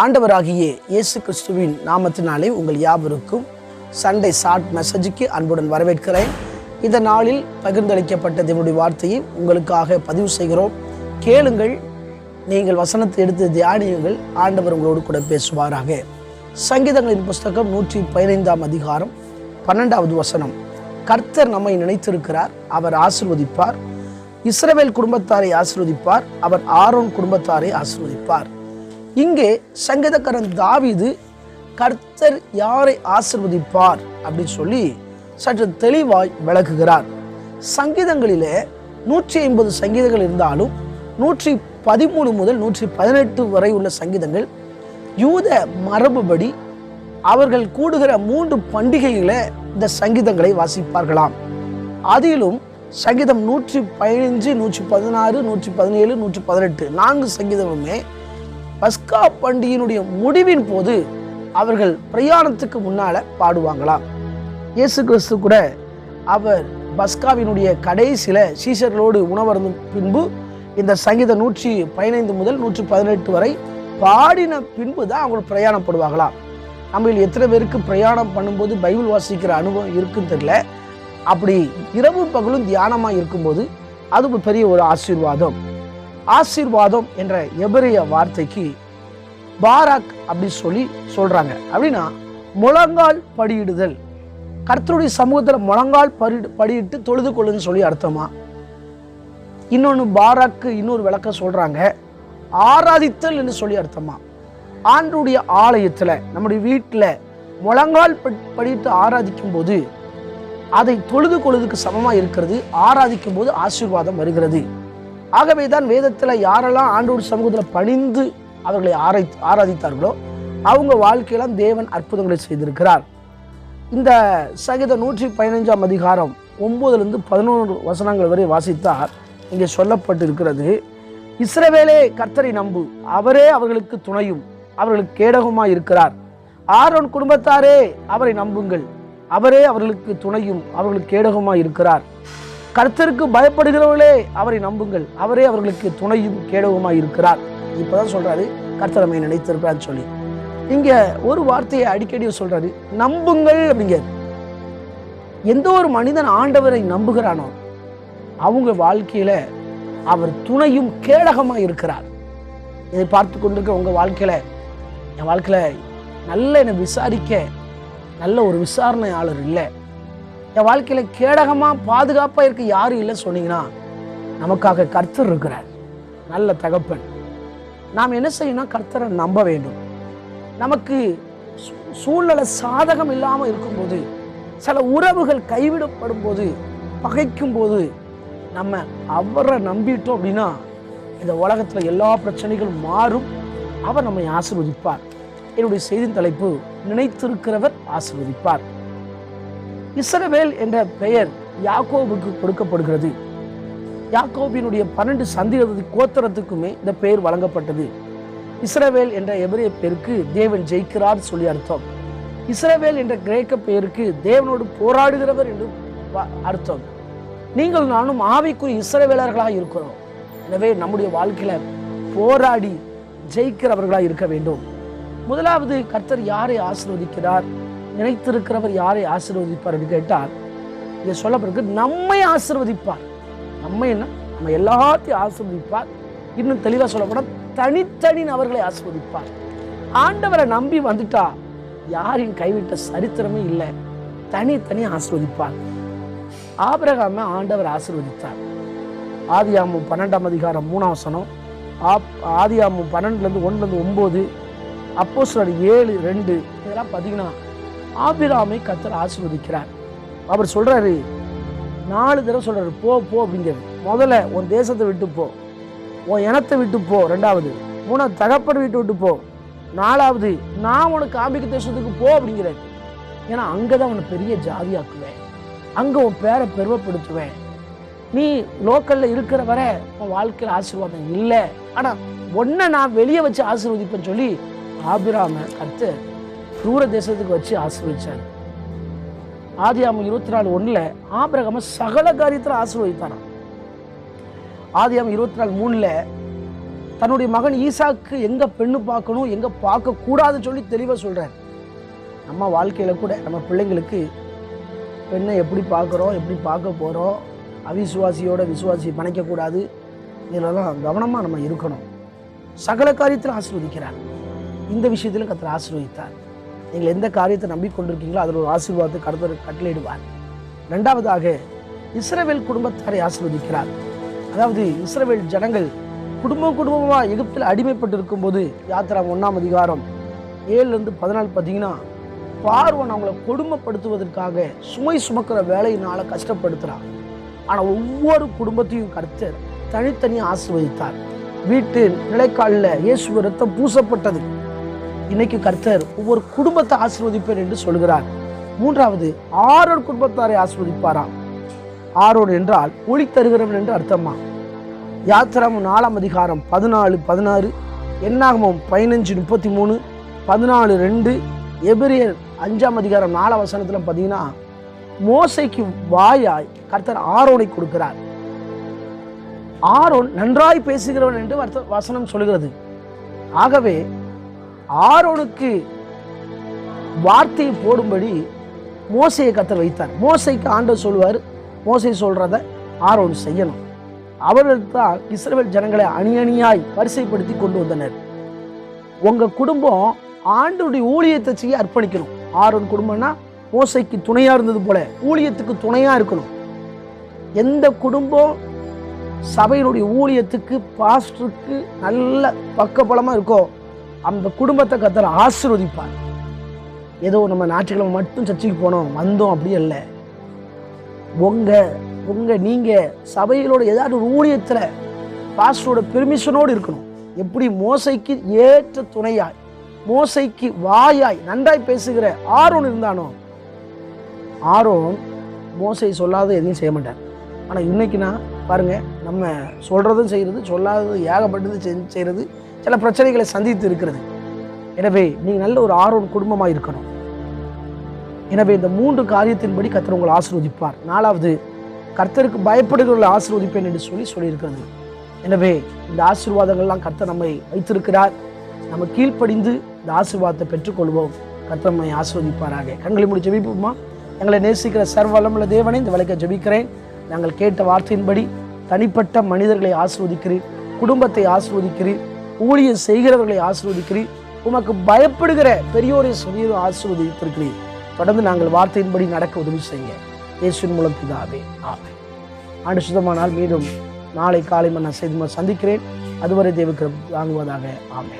ஆண்டவராகிய இயேசு கிறிஸ்துவின் நாமத்தினாலே உங்கள் யாவருக்கும் சண்டே ஷார்ட் மெசேஜுக்கு அன்புடன் வரவேற்கிறேன். இந்த நாளில் பகிர்ந்தளிக்கப்பட்ட தேவனுடைய வார்த்தையை உங்களுக்காக பதிவு செய்கிறோம். கேளுங்கள் நீங்கள் வசனத்தை எடுத்து தியானியுங்கள் ஆண்டவர் உங்களோடு கூட பேசுவாராக. சங்கீதங்களின் புஸ்தகம் நூற்றி பதினைந்தாம் அதிகாரம் பன்னெண்டாவது வசனம். கர்த்தர் நம்மை நினைத்திருக்கிறார் அவர் ஆசிர்வதிப்பார். இஸ்ரவேல் குடும்பத்தாரை ஆசிர்வதிப்பார் அவர் ஆரோன் குடும்பத்தாரை ஆசிர்வதிப்பார். இங்கே சங்கீதக்காரன் தாவீது கர்த்தர் யாரை ஆசிர்வதிப்பார்? அப்படின்னு சொல்லி சற்று தெளிவாய் விளக்குகிறார். சங்கீதங்களிலே நூற்றி ஐம்பது சங்கீதங்கள் இருந்தாலும் நூற்றி பதிமூணு முதல் நூற்றி பதினெட்டு வரை உள்ள சங்கீதங்கள் யூத மரபுபடி அவர்கள் கூடுகிற மூன்று பண்டிகையில இந்த சங்கீதங்களை வாசிப்பார்களாம். அதிலும் சங்கீதம் நூற்றி பதினஞ்சு நூற்றி பதினாறு நூற்றி பதினேழு நூற்றி பதினெட்டு நான்கு சங்கீதமுமே பஸ்கா பண்டிகையினுடைய முடிவின் போது அவர்கள் பிரயாணத்துக்கு முன்னால் பாடுவாங்களாம். இயேசு கிறிஸ்து கூட அவர் பஸ்காவினுடைய கடைசியில் சீசர்களோடு உணவருந்தும் பின்பு இந்த சங்கீதம் நூற்றி பதினைந்து முதல் நூற்றி பதினெட்டு வரை பாடின பின்பு தான் அவங்க பிரயாணப்படுவாங்களாம். நம்மளில் எத்தனை பேருக்கு பிரயாணம் பண்ணும்போது பைபிள் வாசிக்கிற அனுபவம் இருக்குன்னு தெரியல. அப்படி இரவு பகலும் தியானமாக இருக்கும்போது அது ஒரு பெரிய ஒரு ஆசீர்வாதம். ஆசீர்வாதம் என்ற எபிரிய வார்த்தைக்கு பாராக் அப்படி சொல்லி சொல்றாங்க. அப்படின்னா முழங்கால் படியிடுதல். கர்த்தருடைய சமூகத்தில் முழங்கால் படி படியிட்டு தொழுது கொள்ளுன்னு சொல்லி அர்த்தமா? இன்னொன்று பாராக்கு இன்னொரு விளக்கம் சொல்றாங்க. ஆராதித்தல் என்று சொல்லி அர்த்தமா? ஆண்டுடைய ஆலயத்தில் நம்முடைய வீட்டில் முழங்கால் ப- படியிட்டு ஆராதிக்கும் போது அதை தொழுது கொழுதுக்கு சமமாக இருக்கிறது ஆராதிக்கும் போது ஆசீர்வாதம் வருகிறது. ஆகவே தான் வேதத்தில் யாரெல்லாம் ஆண்டோடு சமூகத்தில் பணிந்து அவர்களை ஆரை ஆராதித்தார்களோ அவங்க வாழ்க்கையெல்லாம் தேவன் அற்புதங்களை செய்திருக்கிறார். இந்த சகித நூற்றி பதினைஞ்சாம் அதிகாரம் ஒம்போதுலேருந்து பதினோரு வசனங்கள் வரை வாசித்தார் இங்கே சொல்லப்பட்டிருக்கிறது இஸ்ரவேலே கர்த்தரை நம்பு. அவரே அவர்களுக்கு துணையும் அவர்களுக்கு கேடகமாக இருக்கிறார். ஆரோன் குடும்பத்தாரே அவரை நம்புங்கள். அவரே அவர்களுக்கு துணையும் அவர்களுக்கு கேடகமாக இருக்கிறார். கர்த்தருக்கு பயப்படுகிறவர்களே அவரை நம்புங்கள். அவரே அவர்களுக்கு துணையும் கேடவுமாய் இருக்கிறார். இப்பதான் சொல்றாரு கர்த்தர் நம்மை நினைத்திருக்கிறான்னு சொல்லி. இங்க ஒரு வார்த்தையை அடிக்கடி சொல்றாரு நம்புங்கள் அப்படிங்க எந்த ஒரு மனிதன் ஆண்டவரை நம்புகிறானோ அவங்க வாழ்க்கையில அவர் துணையும் கேடகமாக இருக்கிறார். இதை பார்த்து கொண்டிருக்க உங்க வாழ்க்கையில என் வாழ்க்கையில நல்ல என்னை விசாரிக்க நல்ல ஒரு விசாரணையாளர் இல்லை. என் வாழ்க்கையில் கேடகமாக பாதுகாப்பாக இருக்க யாரும் இல்லை சொன்னீங்கன்னா நமக்காக கர்த்தர் இருக்கிறார். நல்ல தகப்பன். நாம் என்ன செய்யணும் கர்த்தரை நம்ப வேண்டும். நமக்கு சூழ்நிலை சாதகம் இல்லாமல் இருக்கும்போது சில உறவுகள் கைவிடப்படும் போது பகைக்கும் போது நம்ம அவரை நம்பிட்டோம் அப்படின்னா இந்த உலகத்தில் எல்லா பிரச்சனைகளும் மாறும். அவர் நம்மை ஆசீர்வதிப்பார். என்னுடைய செய்தி தலைப்பு நினைத்திருக்கிறவர் ஆசிர்வதிப்பார். இஸ்ரவேல் என்ற பெயர் யாக்கோபுக்கு கொடுக்கப்படுகிறது. யாக்கோபினுடைய பன்னெண்டு சந்தேக கோத்திரத்துக்குமே இந்த பெயர் வழங்கப்பட்டது. இஸ்ரவேல் என்ற எபிரேய பெயருக்கு தேவன் ஜெயிக்கிறார் சொல்லி அர்த்தம். இஸ்ரவேல் என்ற கிரேக்க பெயருக்கு தேவனோடு போராடுகிறவர் என்று வ- அர்த்தம். நீங்கள் நானும் ஆவிக்குரிய இஸ்ரவேலர்களாக இருக்கிறோம். எனவே நம்முடைய வாழ்க்கையில போராடி ஜெயிக்கிறவர்களாக இருக்க வேண்டும். முதலாவது கர்த்தர் யாரை ஆசிர்வதிக்கிறார்? நினைத்திருக்கிறவர் யாரை ஆசீர்வதிப்பார் என்று கேட்டால் இதை சொல்லப்பட்டிருக்கு நம்மை ஆசிர்வதிப்பார். நம்ம என்ன? நம்ம எல்லாத்தையும் ஆசிர்வதிப்பார். இன்னும் தெளிவாக சொல்லப்போனால் தனித்தனி நபர்களை ஆசிர்வதிப்பார். ஆண்டவரை நம்பி வந்துட்டா யாரையும் கைவிட்ட சரித்திரமே இல்லை. தனித்தனி ஆசீர்வதிப்பார். ஆபிரகாம ஆண்டவர் ஆசிர்வதித்தார். ஆதியாமும் பன்னெண்டாம் அதிகாரம் மூணாம் வசனம் ஆப் ஆதியாமும் பன்னெண்டுலேருந்து ஒன்றுலேருந்து ஒம்பது அப்போ ஏழு ரெண்டு இதெல்லாம் பார்த்தீங்கன்னா ஆபிராமை கத்தர் ஆசீர்வதிக்கிறார். அவர் சொல்றாரு நாலு தடவை சொல்றாரு போ போ அப்படிங்கிறது முதல்ல உன் தேசத்தை விட்டு போ. உன் இனத்தை விட்டு போ. ரெண்டாவது மூணாவது தகப்பன் வீட்டு விட்டு போ. நாலாவது நான் உனக்கு காமிக்க தேசத்துக்கு போ அப்படிங்கிறாரு. ஏன்னா அங்கதான் உன்னை பெரிய ஜாதியாக்குவேன். அங்க உன் பேரை பெருமைப்படுத்துவேன். நீ லோக்கல்ல இருக்கிற வரை உன் வாழ்க்கையில் ஆசீர்வாதம் இல்லை. ஆனா உன்னை நான் வெளியே வச்சு ஆசீர்வதிப்பேன்னு சொல்லி ஆபிராம கத்து தூர தேசத்துக்கு வச்சு ஆசீர்வதிச்சார். ஆதியாமம் இருபத்தி நாலு ஒண்ணுல ஆபிரகாம சகல காரியத்தில் ஆசீர்வதித்தாராம். ஆதியாமம் இருபத்தி நாலு மூணுல தன்னுடைய மகன் ஈசாக்கு எங்க பெண்ணு பார்க்கணும் எங்க பார்க்கக்கூடாதுன்னு சொல்லி தெளிவாக சொல்கிறார் நம்ம வாழ்க்கையில கூட நம்ம பிள்ளைங்களுக்கு பெண்ணை எப்படி பார்க்குறோம் எப்படி பார்க்க போகிறோம் அவிசுவாசியோட விசுவாசியை பிணைக்கக்கூடாது இதிலெல்லாம் கவனமாக நம்ம இருக்கணும். சகல காரியத்தில் ஆசீர்வதிக்கிறார். இந்த விஷயத்திலும் கத்திர ஆசீர்வதித்தார். நீங்கள் எந்த காரியத்தை நம்பிக்கொண்டிருக்கீங்களோ அதில் ஒரு ஆசீர்வாதத்தை கடத்தர் கட்டளையிடுவார். ரெண்டாவதாக இஸ்ரவேல் குடும்பத்தாரை ஆசீர்வதிக்கிறார். அதாவது இஸ்ரவேல் ஜனங்கள் குடும்பம் குடும்பமாக எகிப்தில் அடிமைப்பட்டு இருக்கும்போது யாத்திரா ஒன்றாம் அதிகாரம் ஏழுலேருந்து பதினாலு பார்த்தீங்கன்னா பார்வன் அவங்கள கொடுமைப்படுத்துவதற்காக சுமை சுமக்கிற வேலையினால் கஷ்டப்படுத்துகிறான் ஆனால் ஒவ்வொரு குடும்பத்தையும் கருத்தர் தனித்தனியாக ஆசீர்வதித்தார். வீட்டு நிலைக்காலில் இயேசு ரத்தம் பூசப்பட்டது. இன்னைக்கு கர்த்தர் ஒவ்வொரு குடும்பத்தை ஆசீர்வதிப்பேன் என்று சொல்கிறார். மூன்றாவது ஆரோன் குடும்பத்தாரை ஆசிர்வதிப்பாராம். ஆரோன் என்றால் ஒளி தருகிறவன் என்று அர்த்தமா? யாத்திராமும் நாலாம் அதிகாரம் பதினாலு பதினாறு என்னாகமும் பதினஞ்சு முப்பத்தி மூணு பதினாலு ரெண்டு எபிரியர் அஞ்சாம் அதிகாரம் நாலாம் வசனத்தில் பார்த்தீங்கன்னா மோசைக்கு வாயாய் கர்த்தர் ஆரோனை கொடுக்கிறார். ஆரோன் நன்றாய் பேசுகிறவன் என்று வசனம் சொல்கிறது. ஆகவே ஆரோனுக்கு வார்த்தையை போடும்படி மோசையை கத்தர் வைத்தார். மோசைக்கு ஆண்டவர் சொல்லுவார் மோசை சொல்கிறத ஆரோன் செய்யணும். அவர்கள் தான் இஸ்ரேல் ஜனங்களை அணி அணியாய் வரிசைப்படுத்தி கொண்டு வந்தனர். உங்கள் குடும்பம் ஆண்டுடைய ஊழியத்தை செய்ய அர்ப்பணிக்கணும். ஆரோன் குடும்பம்னா மோசைக்கு துணையாக இருந்தது போல ஊழியத்துக்கு துணையாக இருக்கணும். எந்த குடும்பம் சபையினுடைய ஊழியத்துக்கு பாஸ்டருக்கு நல்ல பக்கபலமாக இருக்கோ அந்த குடும்பத்தை கத்தர் ஆசிர்வதிப்பார். ஏதோ நம்ம ஞாயிற்றுக்கிழமை மட்டும் சர்ச்சைக்கு போனோம் வந்தோம் அப்படி அல்ல. உங்க உங்க நீங்க சபையிலோட ஏதாவது ஒரு ஊழியத்துல பாஸ்டரோட பெர்மிஷனோடு இருக்கணும். எப்படி மோசைக்கு ஏற்ற துணையாய் மோசைக்கு வாயாய் நன்றாய் பேசுகிற ஆரோன் இருந்தானோ ஆரோன் மோசை சொல்லாத எதையும் செய்ய மாட்டார் ஆனால் நான் பாருங்க நம்ம சொல்றதும் செய்யறது சொல்லாதது ஏகப்பட்டது செஞ்சு செய்யறது சில பிரச்சனைகளை சந்தித்து இருக்கிறது. எனவே நீங்கள் நல்ல ஒரு ஆர்வம் குடும்பமாக இருக்கணும். எனவே இந்த மூன்று காரியத்தின்படி கர்த்தர் உங்களை ஆசீர்வதிப்பார். நாலாவது கர்த்தருக்கு பயப்படுகிறவர்களை ஆசிர்வதிப்பேன் என்று சொல்லி சொல்லியிருக்கிறது. எனவே இந்த ஆசீர்வாதங்கள்லாம் கர்த்தர் நம்மை வைத்திருக்கிறார். நம்ம கீழ்ப்படிந்து இந்த ஆசீர்வாதத்தை பெற்றுக்கொள்வோம். கர்த்தர் நம்மை ஆசிர்வதிப்பாராக. கண்களை முடி ஜெபிப்போமா எங்களை நேசிக்கிற சர்வலமுள்ள தேவனை இந்த விளக்க ஜபிக்கிறேன். நாங்கள் கேட்ட வார்த்தையின்படி தனிப்பட்ட மனிதர்களை ஆசீர்வதிக்கிறீர். குடும்பத்தை ஆசீர்வதிக்கிறீர். ஊழியம் செய்கிறவர்களை ஆசிர்வதிக்கிறீர். உமக்கு பயப்படுகிற பெரியோரை சொல்லியும் ஆசிர்வதித்திருக்கிறீர். தொடர்ந்து நாங்கள் வார்த்தையின்படி நடக்க உதவி செய்யுங்க. இயேசுவின் மூலம் பிதாவே ஆமே ஆண்டு சுத்தமானால் மீண்டும் நாளை காலை மன்ன செய்து சந்திக்கிறேன். அதுவரை தேவக்கிரம் வாங்குவதாக ஆமே